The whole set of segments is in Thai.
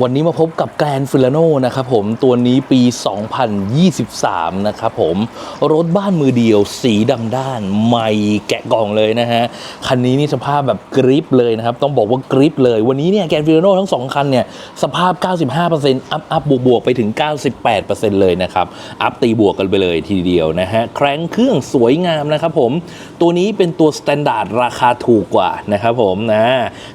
วันนี้มาพบกับแกรนฟิลโนนะครับผมตัวนี้ปี 2023 นะครับผม รถบ้านมือเดียวสีดำด้าน ใหม่แกะกล่องเลยนะฮะ คันนี้นี่สภาพแบบกริปเลยนะครับ ต้องบอกว่ากริปเลย วันนี้เนี่ยแกรนฟิลโนทั้ง 2 คันเนี่ย สภาพ 95%อัพอัพบวกบวกไปถึง 98%เลยนะครับ อัพตีบวกกันไปเลยทีเดียวนะฮะ แครงเครื่องสวยงามนะครับผม ตัวนี้เป็นตัวสแตนดาร์ดราคาถูกกว่านะครับผมนะ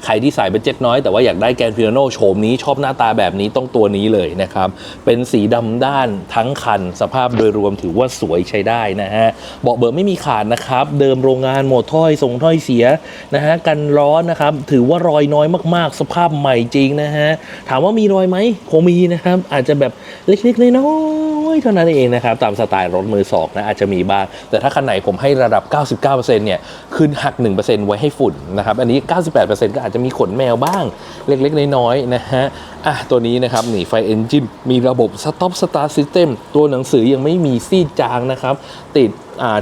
ใครที่ใส่เป็นเจ็ตน้อยแต่ว่าอยากได้แกรนฟิลโนโฉมนี้ชอบหน้าาตาแบบนี้ต้องตัวนี้เลยนะครับ เป็นสีดำด้านทั้งคัน สภาพโดยรวมถือว่าสวยใช้ได้นะฮะเบาะเบิร์ไม่มีขาดนะครับ เดิมโรงงานหมดถ้อยส่งถ้อยเสียนะฮะกันร้อนนะครับ ถือว่ารอยน้อยมากๆ สภาพใหม่จริงนะฮะถามว่ามีรอยไหมคงมีนะครับ อาจจะแบบเล็กๆน้อยๆเท่านั้นเองนะครับ ตามสไตล์รถมือสองนะอาจจะมีบ้างแต่ถ้าคันไหนผมให้ระดับ 99%เนี่ยคืนหัก 1%ไว้ให้ฝุ่นนะครับ อันนี้ 98%ก็อาจจะมีขนแมวบ้างเล็กๆ น้อยๆนะฮะอะตัวนี้นะครับหนีไฟเอนจินมีระบบ Stop Start System ตัวหนังสือยังไม่มีซีดจางนะครับ ติด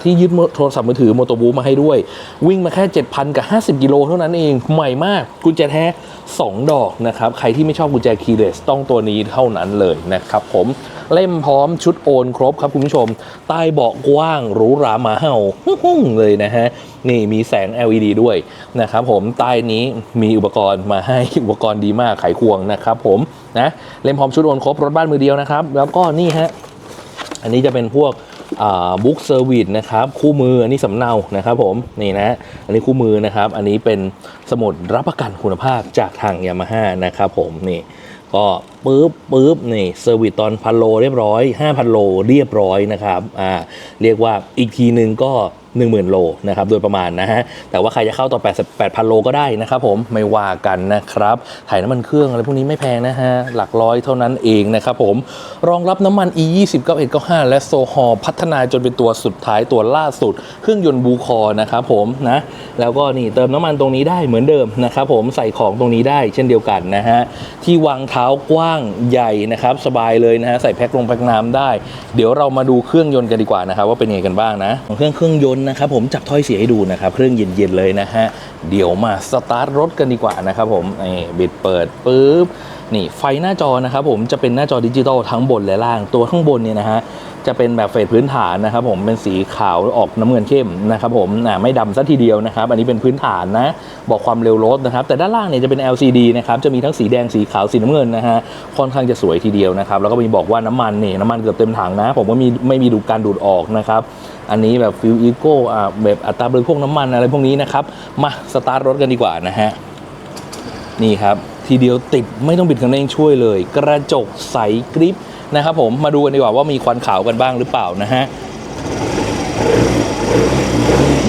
ที่ยึดโทรศัพท์มือถือโมโตบูมาให้ด้วย วิ่งมาแค่ 7,000 กับ 50 กิโลเท่านั้นเองใหม่มาก กุญแจแท้ 2 ดอกนะครับ ใครที่ไม่ชอบกุญแจคีย์เลสต้องตัวนี้เท่านั้นเลยนะครับผมเล่มพร้อมชุดโอนครบครับคุณผู้ชม ใต้เบาะกว้างหรูหรามาเห่าหุ่งเลยนะฮะ นี่มีแสง LED ด้วยนะครับผมใต้นี้มีอุปกรณ์มาให้อุปกรณ์ดีมากไขควงนะครับผมนะเล่มพร้อมชุดโอนครบรถบ้านมือเดียวนะครับ แล้วก็นี่ฮะ อันนี้จะเป็นพวก บุ๊กเซอร์วิสนะครับคู่มืออันนี้สำเนานะครับผมนี่นะอันนี้คู่มือนะครับ อันนี้เป็นสมุดรับประกันคุณภาพจากทางยามาฮ่านะครับผมนี่ก็ ปุ๊บปุ๊บนี่เซอร์วิสตอนพันโลเรียบร้อย 5,000 โลเรียบร้อยนะครับอ่าเรียกว่าอีกทีหนึ่งก็ 10,000 โลนะครับโดยประมาณนะฮะแต่ว่าใครจะเข้าต่อ 8 8,000 โลก็ได้นะครับผมไม่ว่ากันนะครับถ่ายน้ำมันเครื่องอะไรพวกนี้ไม่แพงนะฮะหลักร้อยเท่านั้นเองนะครับผมรองรับน้ำมัน e 2 0 9 1 9 5และโซฮอพัฒนาจนเป็นตัวสุดท้ายตัวล่าสุด เครื่องยนต์บูคอนะครับผมนะแล้วก็นี่เติมน้ำมันตรงนี้ได้เหมือนเดิมนะครับผมใส่ของตรงนี้ได้เช่นเดียวกันนะฮะที่วางเท้ากว้างใหญ่นะครับ สบายเลยนะฮะใส่แพ็คลงแพ็คน้ำได้ เดี๋ยวเรามาดูเครื่องยนต์กันดีกว่านะครับว่าเป็นยังไงกันบ้างนะเครื่องเครื่องยนต์นะครับผมจับถ้อยเสียให้ดูนะครับเครื่องเย็นๆเลยนะฮะเดี๋ยวมาสตาร์ทรถกันดีกว่านะครับผมนี่บิดเปิดปุ๊บ นี่ไฟหน้าจอนะครับผมจะเป็นหน้าจอดิจิตอลทั้งบนและล่างตัวข้างบนเนี่ยนะฮะจะเป็นแบบเฟสพื้นฐานนะครับผมเป็นสีขาวออกน้ำเงินเข้มนะครับผมไม่ดำซะทีเดียวนะครับ อันนี้เป็นพื้นฐานนะ บอกความเร็วรถนะครับ แต่ด้านล่างเนี่ยจะเป็น LCD นะครับจะมีทั้งสีแดงสีขาวสีน้ำเงินนะฮะค่อนข้างจะสวยทีเดียวนะครับ แล้วก็มีบอกว่าน้ำมันเนี่ยน้ำมันเกือบเต็มถังนะ ผมว่ามีไม่มีดูการดูดออกนะครับอันนี้แบบฟิวอีโก้อ่าแบบอัตราบริโภคน้ำมันอะไรพวกนี้นะครับมาสตาร์ทรถกันดีกว่านะฮะนี่ครับ ทีเดียวติดไม่ต้องบิดคันเร่งช่วยเลย กระจกใสกริปนะครับผมมาดูกันดีกว่าว่ามีควันขาวกันบ้างหรือเปล่านะฮะ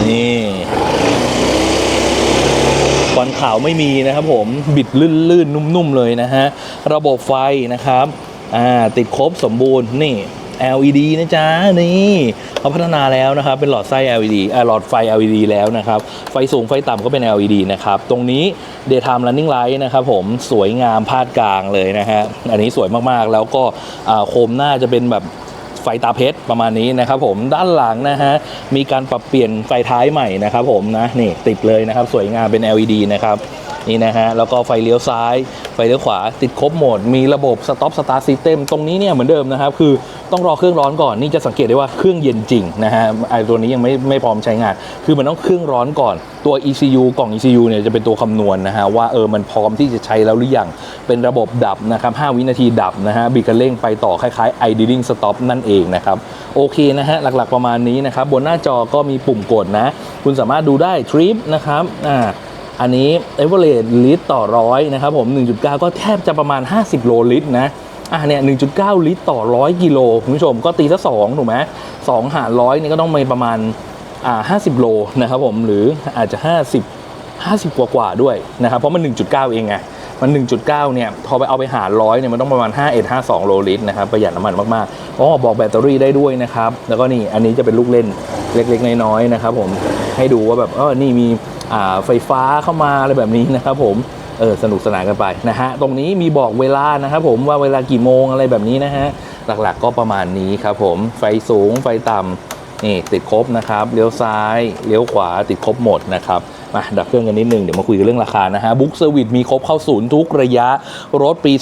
นี่ควันขาวไม่มีนะครับผมบิดลื่นๆนุ่มๆเลยนะฮะระบบไฟนะครับอ่าติดครบสมบูรณ์นี่ LED นะจ๊ะนี่เขาพัฒนาแล้วนะครับเป็นหลอดไส้ LED หลอดไฟ LED แล้วนะครับไฟสูงไฟต่ำก็เป็น LED นะครับตรงนี้ Daytime Running Light นะครับผมสวยงามพาดกลางเลยนะฮะอันนี้สวยมากๆแล้วก็โคมหน้าจะเป็นแบบ ไฟตาเพชรประมาณนี้นะครับผมด้านหลังนะฮะมีการปรับเปลี่ยนไฟท้ายใหม่นะครับผมนะนี่ติดเลยนะครับ สวยงามเป็น LED นะครับนี่นะฮะแล้วก็ไฟเลี้ยวซ้าย ไฟเลี้ยวขวาติดครบหมด มีระบบ Stop Start System ตรงนี้เนี่ยเหมือนเดิมนะครับ คือต้องรอเครื่องร้อนก่อนนี่จะสังเกตได้ว่าเครื่องเย็นจริงนะฮะไอตัวนี้ยังไม่ไม่พร้อมใช้งาน คือมันต้องเครื่องร้อนก่อนตัว ECU กล่อง ECU เนี่ยจะเป็นตัวคำนวณนะฮะว่าเออมันพร้อมที่จะใช้แล้วหรือยังเป็นระบบดับนะครับ5วินาทีดับนะฮะบิดคันเร่งไปต่อคล้ายๆ idling stop นั่นเองนะครับโอเคนะฮะหลักๆประมาณนี้นะครับบนหน้าจอก็มีปุ่มกดนะ คุณสามารถดูได้ trip นะครับอ่าอันนี้ average ลิตรต่อร้อยนะครับผม 1.9 ก็แทบจะประมาณ 50 โลลิตรนะอะเนี่ย 1.9 ลิตรต่อร้อยกิโลคุณผู้ชมก็ตีซะ2ถูกไหมสองหารร้อยนี่ก็ต้องมีประมาณอ่า50 โลนะครับผมหรืออาจจะ 50 50 กว่ากว่าด้วยนะครับเพราะมัน 1.9 เองไง มัน 1.9 เนี่ย พอไปเอาไปหารร้อยเนี่ย มันต้องประมาณ 51 52 โลลิตรนะครับ ประหยัดน้ำมันมากๆอ๋อบอกแบตเตอรี่ได้ด้วยนะครับ แล้วก็นี่ อันนี้จะเป็นลูกเล่นเล็กๆ น้อยๆ นะครับผม ให้ดูว่าแบบเออนี่มีอ่าไฟฟ้าเข้ามาอะไรแบบนี้นะครับผม เออ สนุกสนานกันไปนะฮะ ตรงนี้มีบอกเวลานะครับผม ว่าเวลากี่โมงอะไรแบบนี้นะฮะ หลักๆ ก็ประมาณนี้ครับผม ไฟสูง ไฟต่ำนี่ติดครบนะครับ เลี้ยวซ้าย เลี้ยวขวา ติดครบหมดนะครับ มาดับเครื่องกันนิดนึง เดี๋ยวมาคุยกันเรื่องราคานะฮะบุ๊กเซอร์วิสมีครบเข้าศูนย์ทุกระยะ รถปี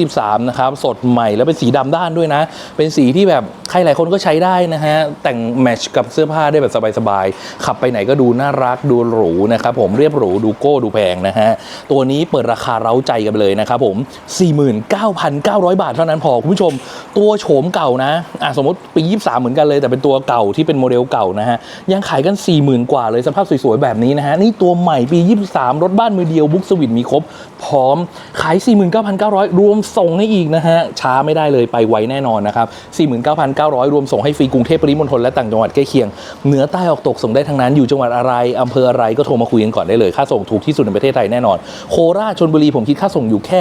2023 นะครับ สดใหม่แล้วเป็นสีดำด้านด้วยนะ เป็นสีที่แบบใครหลายคนก็ใช้ได้นะฮะ แต่งแมทชกับเสื้อผ้าได้แบบสบายๆ ขับไปไหนก็ดูน่ารักดูหรูนะครับผมเรียบหรูดูโก้ดูแพงนะฮะ ตัวนี้เปิดราคาเร้าใจกันเลยนะครับผม 49,900 บาทเท่านั้นพอคุณผู้ชม ตัวโฉมเก่านะอะสมมติปี 23 เหมือนกันเลย แต่เป็นตัวเก่าที่เป็นโมเดลเก่านะฮะยังขายกัน 40,000 กว่าเลยสภาพสวยๆแบบนี้นะฮะนี่ตัวใหม่ปี 23 รถบ้านมือเดียวบุ๊กสวิตมีครบ พร้อมขาย 49,900 รวมส่งให้อีกนะฮะ ช้าไม่ได้เลยไปไวแน่นอนนะครับ 49,900 รวมส่งให้ฟรีกรุงเทพปริมณฑลและต่างจังหวัดใกล้เคียง เหนือใต้ออกตกส่งได้ทั้งนั้นอยู่จังหวัดอะไรอำเภออะไรก็โทรมาคุยกันก่อนได้เลย ค่าส่งถูกที่สุดในประเทศไทยแน่นอน โคราชชนบุรีผมคิดค่าส่งอยู่แค่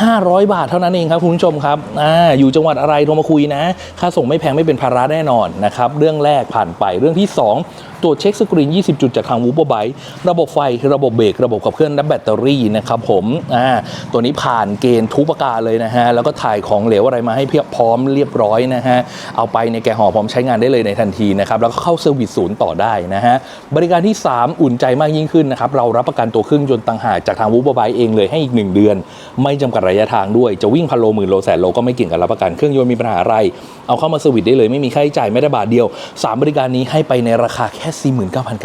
500 บาทเท่านั้นเองครับคุณผู้ชมครับอ่าอยู่จังหวัดอะไรโทรมาคุยนะ ค่าส่งไม่แพงไม่เป็นภาระแน่นอนนะครับเรื่องแรกผ่านไปเรื่องที่ 2 ตรวจเช็คสกรีน 20 จุดจากทางวูบไบรระบบไฟ ระบบเบรก ระบบขับเคลื่อนและแบตเตอรี่นะครับผมอ่าตัวนี้ผ่านเกณฑ์ทุกประการเลยนะฮะ แล้วก็ถ่ายของเหลวอะไรมาให้เพียบพร้อมเรียบร้อยนะฮะ เอาไปในแกะห่อพร้อมใช้งานได้เลยในทันทีนะครับ แล้วก็เข้าเซอร์วิสศูนย์ต่อได้นะฮะ บริการที่ 3 อุ่นใจมากยิ่งขึ้นนะครับ เรารับประกันตัวเครื่องยนต์ต่างหากจากทางวูบไบเองเลยให้อีก 1 เดือน ไม่จำกัดระยะทางด้วย จะวิ่งพันโลหมื่นโลแสนโลก็ไม่เกี่ยงกับรับประกันเครื่องยนต์มีปัญหาอะไร เอาเข้ามาเซอร์วิสได้เลยไม่มีค่าใช้จ่ายไม่ได้บาทเดียว 3 บริการนี้ให้ไปในราคาแค่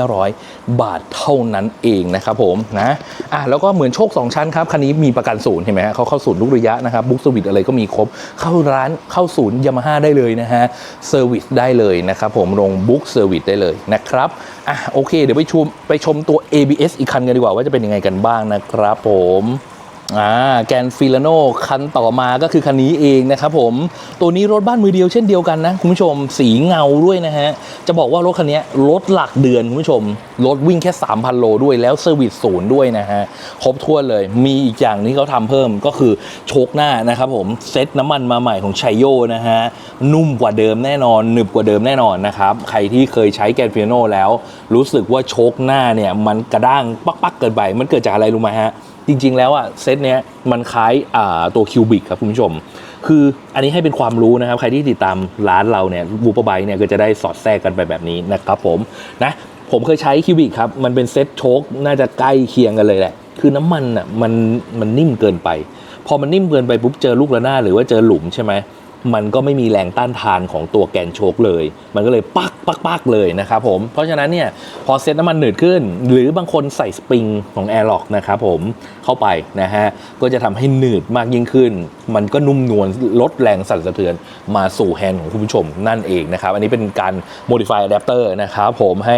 49,900 บาทเท่านั้นเองนะครับผมนะอะแล้วก็เหมือนโชค 2 ชั้นครับคันนี้มีประกันศูนย์เห็นไหมฮะเขาเข้าศูนย์ลุกระยะนะครับบุ๊กเซอร์วิสอะไรก็มีครบ เข้าร้านเข้าศูนย์ยามาฮ่าได้เลยนะฮะเซอร์วิสได้เลยนะครับผมลงบุ๊กเซอร์วิสได้เลยนะครับอะโอเค เดี๋ยวไปชมไปชมตัว ABS อีกคันกันดีกว่าว่าจะเป็นยังไงกันบ้างนะครับผม อ่าแกนฟิลาโนคันต่อมาก็คือคันนี้เองนะครับผม ตัวนี้รถบ้านมือเดียวเช่นเดียวกันนะ คุณผู้ชมสีเงาด้วยนะฮะ จะบอกว่ารถคันนี้รถหลักเดือนคุณผู้ชม รถวิ่งแค่ 3,000 โลด้วยแล้วเซอร์วิสศูนย์ด้วยนะฮะ ครบถ้วนเลยมีอีกอย่างที่เขาทำเพิ่มก็คือโชคหน้านะครับผม เซ็ตน้ำมันมาใหม่ของชัยโยนะฮะ นุ่มกว่าเดิมแน่นอนหนึบกว่าเดิมแน่นอนนะครับใครที่เคยใช้แกนฟิลาโนแล้ว รู้สึกว่าโชคหน้าเนี่ยมันกระด้างปักๆเกินไปมันเกิดจากอะไรรู้ไหมฮะ จริง ๆ แล้วอะเซตเนี้ยมันคล้ายอ่าตัวคิวบิกครับคุณผู้ชม คืออันนี้ให้เป็นความรู้นะครับ ใครที่ติดตามร้านเราเนี่ยบูปไบเนี่ยก็จะได้สอดแทรกกันไปแบบนี้นะครับผมนะผมเคยใช้คิวบิกครับ มันเป็นเซตโชคน่าจะใกล้เคียงกันเลยแหละ คือน้ำมันอะมันมันนิ่มเกินไป พอมันนิ่มเกินไปปุ๊บเจอลูกระนาดหรือว่าเจอหลุมใช่ไหม มันก็ไม่มีแรงต้านทานของตัวแกนโชคเลย มันก็เลยปักปักปักเลยนะครับผม เพราะฉะนั้นเนี่ยพอเซ็ตน้ำมันหนืดขึ้น หรือบางคนใส่สปริงของ a i r l o c k นะครับผมเข้าไปนะฮะก็จะทำให้หนืดมากยิ่งขึ้น มันก็นุ่มนวลลดแรงสั่นสะเทือนมาสู่แฮนด์ของคุณผู้ชมนั่นเองนะครับ อันนี้เป็นการ modify adapter นะครับผมให้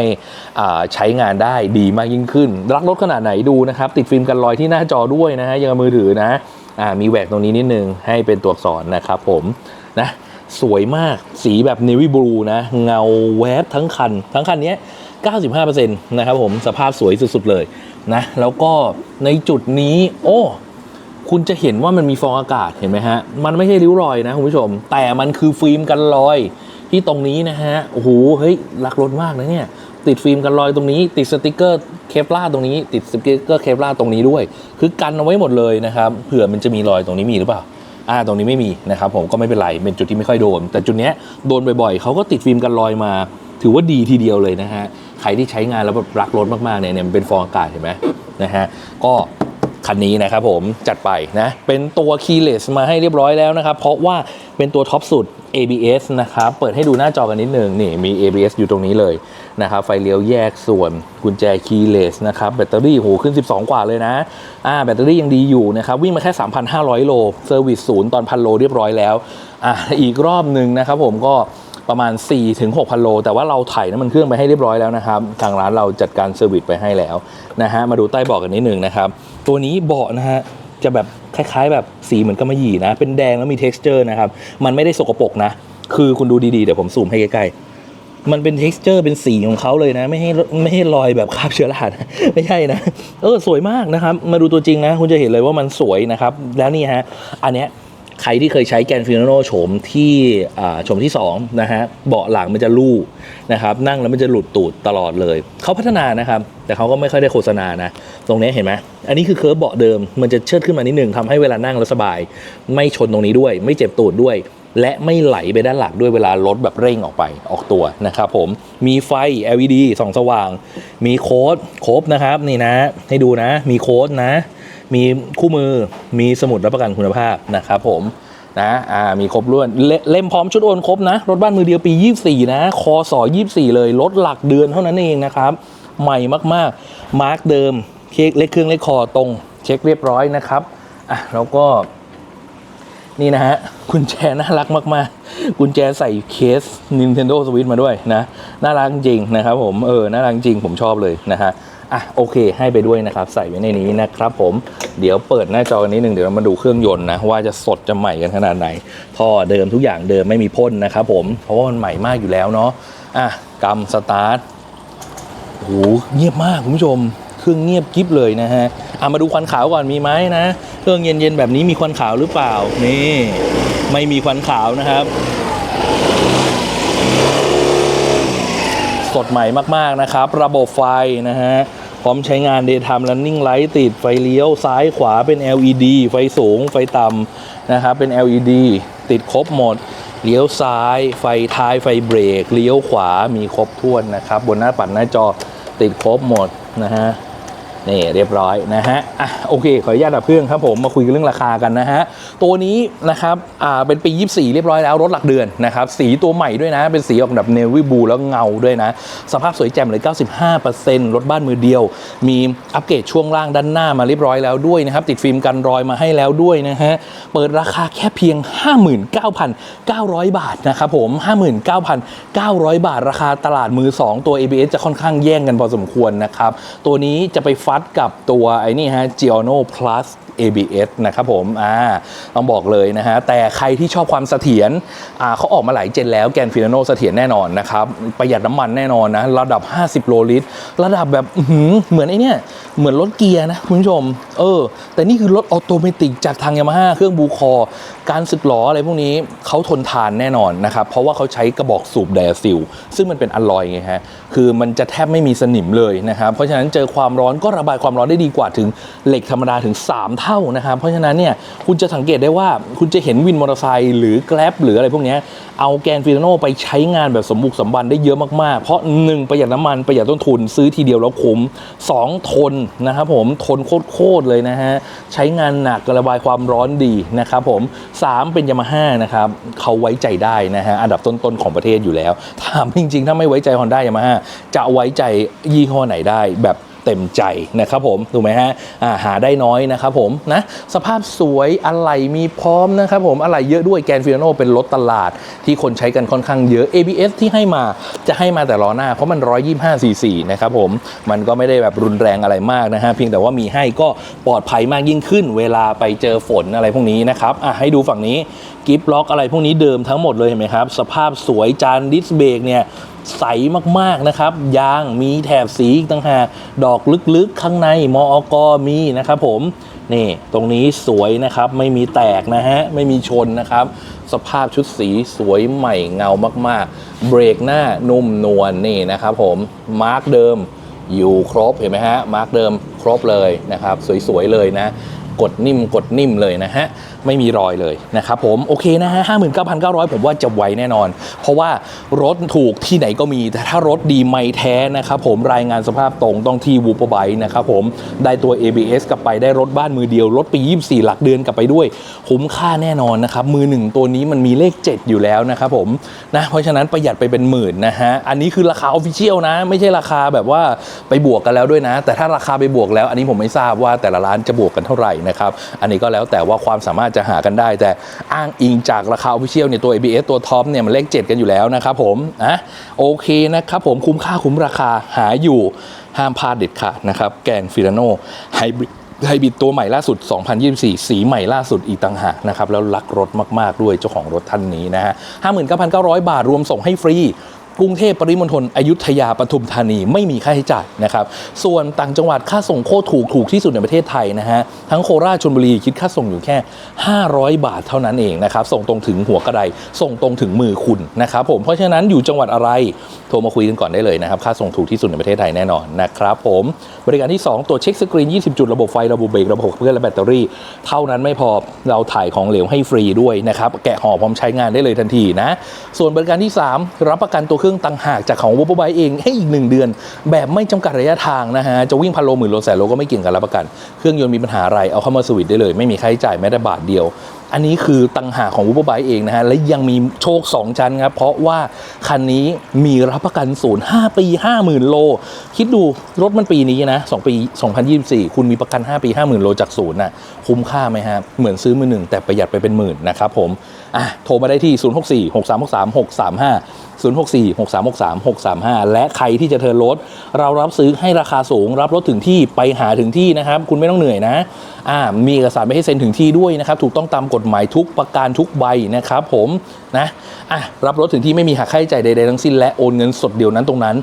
ใช้งานได้ดีมากยิ่งขึ้น รักรถขนาดไหนดูนะครับติดฟิล์มกันรอยที่หน้าจอด้วยนะฮะยังมือถือนะอ่ามีแหวกตรงนี้นิดนึงให้เป็นตัวอักษรนะครับผม นะสวยมากสีแบบ navy blue นะเงาแวบทั้งคัน ทั้งคันนี้ 95%นะครับผมสภาพสวยสุดๆเลยนะแล้วก็ในจุดนี้ โอ้ คุณจะเห็นว่ามันมีฟองอากาศเห็นไหมฮะ มันไม่ใช่ริ้วรอยนะคุณผู้ชม แต่มันคือฟิล์มกันรอยที่ตรงนี้นะฮะโอ้โหเฮ้ยรักรถมากนะเนี่ย ติดฟิล์มกันรอยตรงนี้ ติดสติกเกอร์เคปลาตรงนี้ ติดสติกเกอร์เคปลาตรงนี้ด้วย คือกันเอาไว้หมดเลยนะครับเผื่อมันจะมีรอยตรงนี้มีหรือเปล่า อ่าตรงนี้ไม่มีนะครับผมก็ไม่เป็นไรเป็นจุดที่ไม่ค่อยโดน แต่จุดเนี้ยโดนบ่อยๆเขาก็ติดฟิล์มกันรอยมา ถือว่าดีทีเดียวเลยนะฮะใครที่ใช้งานแล้วแบบรักรถมากๆเนี่ยเนี่ยมันเป็นฟองอากาศเห็นไหมนะฮะก็ คันนี้นะครับผมจัดไปนะ เป็นตัว keyless มาให้เรียบร้อยแล้วนะครับ เพราะว่าเป็นตัวท็อปสุด ABS นะครับ เปิดให้ดูหน้าจอกันนิดนึงนี่มี ABS อยู่ตรงนี้เลยนะครับ ไฟเลี้ยวแยกส่วนกุญแจ keyless นะครับ แบตเตอรี่โหขึ้น 12 กว่าเลยนะ อ่า แบตเตอรี่ยังดีอยู่นะครับ วิ่งมาแค่ 3,500 โลเซอร์วิสศูนย์ตอนพันโลเรียบร้อยแล้ว อ่าอีกรอบหนึ่งนะครับผมก็ประมาณ4ถึง6,000 โล แต่ว่าเราถ่ายน้ำมันเครื่องไปให้เรียบร้อยแล้วนะครับ ทางร้านเราจัดการเซอร์วิสไปให้แล้วนะฮะมาดูใต้บาะกันนิดหนึ่งนะครับ ตัวนี้เบาะนะฮะจะแบบคล้ายๆ แบบสีเหมือนกำมะหยี่นะ เป็นแดงแล้วมี t e x t อร์นะครับ มันไม่ได้สกปรกนะ คือคุณดูดีๆ เดี๋ยวผมซูมให้ใกล้ๆ มันเป็น t e x t อร์เป็นสีของเขาเลยนะ ไม่ให้ไม่ให้รอยแบบคราบเชื้อรานะไม่ใช่นะ เออสวยมากนะครับ มาดูตัวจริงนะ คุณจะเห็นเลยว่ามันสวยนะครับ แล้วนี่ฮะ อันเนี้ย ใครที่เคยใช้แกนฟิโนโนโฉมที่โฉมที่2นะฮะเบาะหลังมันจะลู่นะครับนั่งแล้วมันจะหลุดตูดตลอดเลย เขาพัฒนานะครับ แต่เขาก็ไม่ค่อยได้โฆษณานะ ตรงนี้เห็นไหมอันนี้คือเคิร์ฟเบาะเดิมมันจะเชิดขึ้นมานิดหนึ่งทำให้เวลานั่งแล้วสบาย ไม่ชนตรงนี้ด้วย ไม่เจ็บตูดด้วย และไม่ไหลไปด้านหลังด้วยเวลารถแบบเร่งออกไปออกตัวนะครับผมมีไฟ LED ส่องสว่าง มีโค้ดครบนะครับนี่นะ ให้ดูนะ มีโค้ดนะ มีคู่มือมีสมุดรับประกันคุณภาพนะครับผมนะอ่ามีครบล้วนเลเล่มพร้อมชุดโอนครบนะ รถบ้านมือเดียวปี 24 นะคอสอ24 เลยรถหลักเดือนเท่านั้นเองนะครับ ใหม่มากๆ มาร์กเดิมเคกเล็กเครื่องเล็กคอตรง เช็คเรียบร้อยนะครับอะแล้วก็ นี่นะฮะกุญแจน่ารักมากๆกุญแจใส่เคส Nintendo Switch มาด้วยนะ น่ารักจริงนะครับผมเออน่ารักจริงผมชอบเลยนะฮะ อะโอเค ให้ไปด้วยนะครับ ใส่ไว้ในนี้นะครับผมเดี๋ยวเปิดหน้าจอกันนิดนึงเดี๋ยวเรามาดูเครื่องยนต์นะ ว่าจะสดจะใหม่กันขนาดไหนท่อเดิมทุกอย่างเดิมไม่มีพ่นนะครับผมเพราะว่ามันใหม่มากอยู่แล้วเนาะอะกำสตาร์ทโอ้โหเงียบมากคุณผู้ชม เครื่องเงียบกิ๊บเลยนะฮะอะมาดูควันขาวก่อนมีไหมนะ เครื่องเย็นๆแบบนี้มีควันขาวหรือเปล่านี่ไม่มีควันขาวนะครับสดใหม่มากๆนะครับ ระบบไฟนะฮะ พร้อมใช้งาน daytime running light ติดไฟเลี้ยวซ้ายขวาเป็น LED ไฟสูง ไฟต่ำนะครับ เป็น LED ติดครบหมด เลี้ยวซ้าย ไฟท้ายไฟเบรก เลี้ยวขวามีครบถ้วนนะครับ บนหน้าปัดหน้าจอติดครบหมดนะฮะ นี่เรียบร้อยนะฮะอะโอเค ขออนุญาตดับเครื่องครับผมมาคุยกันเรื่องราคากันนะฮะ ตัวนี้นะครับอ่าเป็นปี 24 เรียบร้อยแล้วรถหลักเดือนนะครับ สีตัวใหม่ด้วยนะ เป็นสีออกแบบเนวิบูแล้วเงาด้วยนะ สภาพสวยแจ่มเลย 95%รถบ้านมือเดียว มีอัปเกรดช่วงล่างด้านหน้ามาเรียบร้อยแล้วด้วยนะครับ ติดฟิล์มกันรอยมาให้แล้วด้วยนะฮะ เปิดราคาแค่เพียง 59,900 บาทนะครับผม 59,900 บาท ราคาตลาดมือ 2 ตัว ABS จะค่อนข้างแย่งกันพอสมควรนะครับตัวนี้จะไปฟัดกับตัวไอ้นี่ฮะ Giorno Plus ABS นะครับผมอ่าต้องบอกเลยนะฮะแต่ใครที่ชอบความเสถียรอ่าเขาออกมาหลายเจนแล้วแกนฟิโนโนเสถียรแน่นอนนะครับประหยัดน้ำมันแน่นอนนะระดับ 50 โลลิตร ระดับแบบหเหมือนไอ้เนี่ยเหมือนรถเกียร์นะคุณผู้ชมเออแต่นี่คือรถออโตเมติกจากทางยามาฮ่าเครื่องบูคอ การสึกหลออะไรพวกนี้เขาทนทานแน่นอนนะครับเพราะว่าเขาใช้กระบอกสูบไดอะซิลซึ่งมันเป็นอลลอยไงฮะคือมันจะแทบไม่มีสนิมเลยนะครับเพราะฉะนั้นเจอความร้อนก็ระบายความร้อนได้ดีกว่าถึงเหล็กธรรมดาถึง 3 เท่านะครับ เพราะฉะนั้นเนี่ยคุณจะสังเกตได้ว่าคุณจะเห็นวินมอเตอร์ไซค์หรือแกลบหรืออะไรพวกนี้เอาแกนฟิโนโนไปใช้งานแบบสมบุกสมบันได้เยอะมากๆ เพราะ 1 ประหยัดน้ำมันประหยัดต้นทุนซื้อทีเดียวแล้วคุ้ม 2 ทนนะครับผมทนโคตรเลยนะฮะ ใช้งานหนักระบายความร้อนดีนะครับผม 3 เป็นยามาฮ่านะครับเขาไว้ใจได้นะฮะ อันดับต้นๆของประเทศอยู่แล้วถามจริงๆ ถ้าไม่ไว้ใจฮอนด้ายามาฮ่าจะไว้ใจยี่ห้อไหนได้แบบ เต็มใจนะครับผมถูกไหมฮะาหาได้น้อยนะครับผมนะสภาพสวยอะไหล่มีพร้อมนะครับผมอะไหล่เยอะด้วยแกนฟิโนเป็นรถตลาดที่คนใช้กันค่อนข้างเยอะ ABS ที่ให้มาจะให้มาแต่ล้อหน้า เพราะมัน 125 cc นะครับผมมันก็ไม่ได้แบบรุนแรงอะไรมากนะฮะเพียงแต่ว่ามีให้ก็ปลอดภัยมากยิ่งขึ้น เวลาไปเจอฝนอะไรพวกนี้นะครับอะให้ดูฝั่งนี้ กิฟล็อกอะไรพวกนี้เดิมทั้งหมดเลยเห็นไหมครับ สภาพสวยจานดิสเบรกเนี่ยใสมากๆนะครับ ยางมีแถบสีต่างหากดอกลึกๆ ข้างในมอกมีนะครับผมนี่ตรงนี้สวยนะครับไม่มีแตกนะฮะ ไม่มีชนนะครับ สภาพชุดสีสวยใหม่เงามากๆ เบรกหน้านุ่มนวลนี่นะครับผมมาร์กเดิมอยู่ครบเห็นไหมฮะมาร์กเดิมครบเลยนะครับ สวยๆเลยนะ กดนิ่มกดนิ่มเลยนะฮะไม่มีรอยเลยนะครับผมโอเคนะฮะ59,900ผมว่าจะไวแน่นอน เพราะว่ารถถูกที่ไหนก็มี แต่ถ้ารถดีไม่แท้นะครับผมรายงานสภาพตรงต้องที่วูปไบนะครับผมได้ตัว ABS กลับไปได้รถบ้านมือเดียว รถปี 24 หลักเดือนกลับไปด้วย คุ้มค่าแน่นอนนะครับ มือหนึ่งตัวนี้มันมีเลข 7 อยู่แล้วนะครับผมนะเพราะฉะนั้นประหยัดไปเป็นหมื่นนะฮะอันนี้คือราคาออฟฟิเชียลนะ ไม่ใช่ราคาแบบว่าไปบวกกันแล้วด้วยนะ แต่ถ้าราคาไปบวกแล้ว อันนี้ผมไม่ทราบว่าแต่ละร้านจะบวกกันเท่าไหร่นะครับอันนี้ก็แล้วแต่ว่าความสามารถจะหากันได้ แต่อ้างอิงจากราคาออฟฟิเชียลเนี่ยตัว ABS ตัวท็อปเนี่ยมันเลข 7 กันอยู่แล้วนะครับผมอะโอเคนะครับผมคุ้มค่าคุ้มราคาหาอยู่ห้ามพลาดเด็ดขาดนะครับแกนฟิลาโนไฮบริดไฮบริดตัวใหม่ล่าสุด 2024 สีใหม่ล่าสุดอีกต่างหากนะครับ แล้วรักรถมาก ๆ ด้วยเจ้าของรถท่านนี้นะฮะ 59,900 บาทรวมส่งให้ฟรี กรุงเทพปริมณฑลอยุธยาปทุมธานีไม่มีค่าใช้จ่ายนะครับ ส่วนต่างจังหวัดค่าส่งโคตรถูกถูกที่สุดในประเทศไทยนะฮะ ทั้งโคราชชลบุรีคิดค่าส่งอยู่แค่ 500 บาทเท่านั้นเองนะครับ ส่งตรงถึงหัวกระไดส่งตรงถึงมือคุณนะครับผม เพราะฉะนั้นอยู่จังหวัดอะไรโทรมาคุยกันก่อนได้เลยนะครับ ค่าส่งถูกที่สุดในประเทศไทยแน่นอนนะครับผม บริการที่ 2 ตัวเช็คสกรีน 20 จุดระบบไฟระบบเบรกระบบเคลื่อนและแบตเตอรี่ เท่านั้นไม่พอเราถ่ายของเหลวให้ฟรีด้วยนะครับแกะห่อพร้อมใช้งานได้เลยทันทีนะส่วนบริการที่ 3 รับประกันตัวเครื่องื่องต่างหากจากของว o บ b เองให้อีก 1 เดือน แบบไม่จำกัดระยะทางนะฮะ จะวิ่งพันโลหมื่นโลแสนโลก็ไม่เกี่ยงกับรับประกัน เครื่องยนต์มีปัญหาอะไร เอาเข้ามาสวิตได้เลย ไม่มีค่าใช้จ่ายแม้แต่บาทเดียวอันนี้คือตังหากของ w ู b บ b เองนะฮะ และยังมีโชค 2 ชั้นครับ เพราะว่า คันนี้มีรับประกันศูนย์5ปี 50,000 โล คิดดูรถมันปีนี้นะ 2 ปี 2024 คุณมีประกัน 5 ปี 50,000 โลจากศูนย์น่ะคุ้มค่าไหมฮะ เหมือนซื้อมือหนึ่งแต่ประหยัดไปเป็นหมื่นนะครับผม อะโทรมาได้ที่ 064 6363 635 064 6363 635 และใครที่จะเทิร์นรถ เรารับซื้อให้ราคาสูงรับรถถึงที่ไปหาถึงที่นะครับ คุณไม่ต้องเหนื่อยนะมีเอกสารไปให้เซ็นถึงที่ด้วยนะครับ ถูกต้องตามกฎหมายทุกประการทุกใบนะครับผมนะอะรับรถถึงที่ไม่มีหักค่าใช้จ่ายใดๆทั้งสิ้นและโอนเงินสดเดียวนั้นตรงนั้น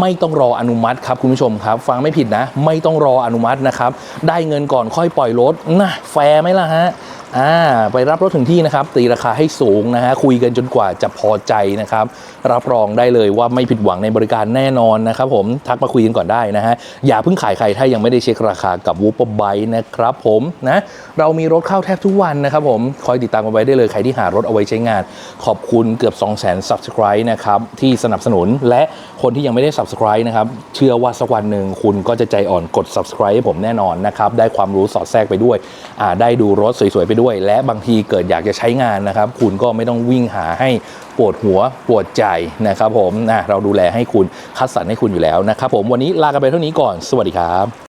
ไม่ต้องรออนุมัติครับคุณผู้ชมครับ ฟังไม่ผิดนะ ไม่ต้องรออนุมัตินะครับ ได้เงินก่อนค่อยปล่อยรถนะแฟร์ไหมล่ะฮะอ่าไปรับรถถึงที่นะครับตีราคาให้สูงนะฮะคุยกันจนกว่าจะพอใจนะครับ รับรองได้เลยว่าไม่ผิดหวังในบริการแน่นอนนะครับผมทักมาคุยกันก่อนได้นะฮะอย่าเพิ่งขายใครถ้ายังไม่ได้เช็คราคากับวูปไบนะครับผมนะเรามีรถเข้าแทบทุกวันนะครับผมคอยติดตามกันไว้ได้เลยใครที่หารถเอาไว้ใช้งาน ขอบคุณเกือบ 2 0 0 0 0 0 subscribe นะครับที่สนับสนุนและคนที่ยังไม่ได้ subscribe นะครับเชื่อว่าสักวันหนึ่งคุณก็จะใจอ่อนกด subscribe ให้ผมแน่นอนนะครับได้ความรู้สอดแทรกไปด้วยอ่าได้ดูรถสวยๆไปด้วย และบางทีเกิดอยากจะใช้งานนะครับ คุณก็ไม่ต้องวิ่งหาให้ปวดหัวปวดใจนะครับผมนะเราดูแลให้คุณคัดสรรให้คุณอยู่แล้วนะครับผมวันนี้ลากันไปเท่านี้ก่อน สวัสดีครับ